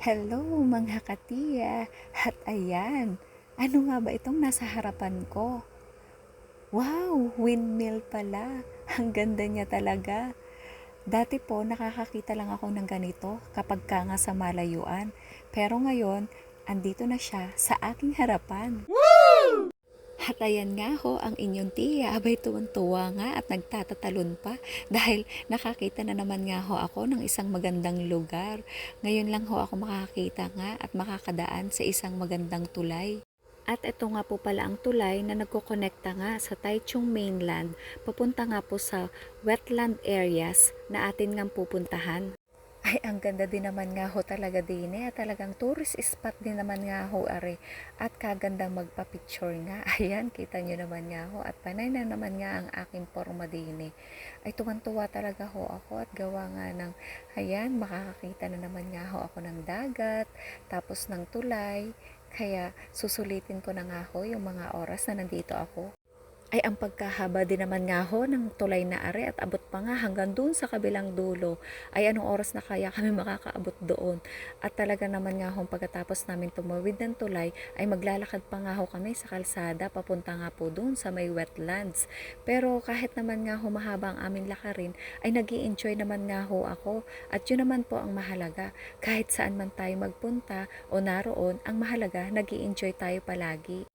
Hello mga katiya! At ayan, ano nga ba itong nasa harapan ko? Wow, windmill pala. Ang ganda niya talaga. Dati po, nakakakita lang ako ng ganito kapag ka nga sa malayuan. Pero ngayon, andito na siya sa aking harapan. At ayan nga ho, ang inyong tiya, abay tuwan-tuwa nga at nagtatatalon pa dahil nakakita na naman nga ho ako ng isang magandang lugar. Ngayon lang ho ako makakita nga at makakadaan sa isang magandang tulay. At ito nga po pala ang tulay na nagkokonekta nga sa Taichung mainland papunta nga po sa wetland areas na atin nga pupuntahan. Ay, ang ganda din naman nga ho talaga din eh. Talagang tourist spot din naman nga ho, are. At kagandang magpa-picture nga. Ayan, kita nyo naman nga ho. At panay na naman nga ang aking forma din eh. Ay, tuwan-tuwa talaga ho ako at gawa nga ng, ayan, makakakita na naman nga ho ako ng dagat, tapos ng tulay. Kaya susulitin ko na nga ho yung mga oras na nandito ako. Ay, ang pagkahaba din naman nga ho ng tulay na are at abot pa nga hanggang doon sa kabilang dulo. Ay, anong oras na kaya kami makakaabot doon? At talaga naman nga ho, pagkatapos namin tumawid ng tulay, ay maglalakad pa nga ho kami sa kalsada, papunta nga po doon sa may wetlands. Pero kahit naman nga ho mahaba ang aming lakarin, ay nag enjoy naman nga ho ako. At yun naman po ang mahalaga. Kahit saan man tayo magpunta o naroon, ang mahalaga, nag enjoy tayo palagi.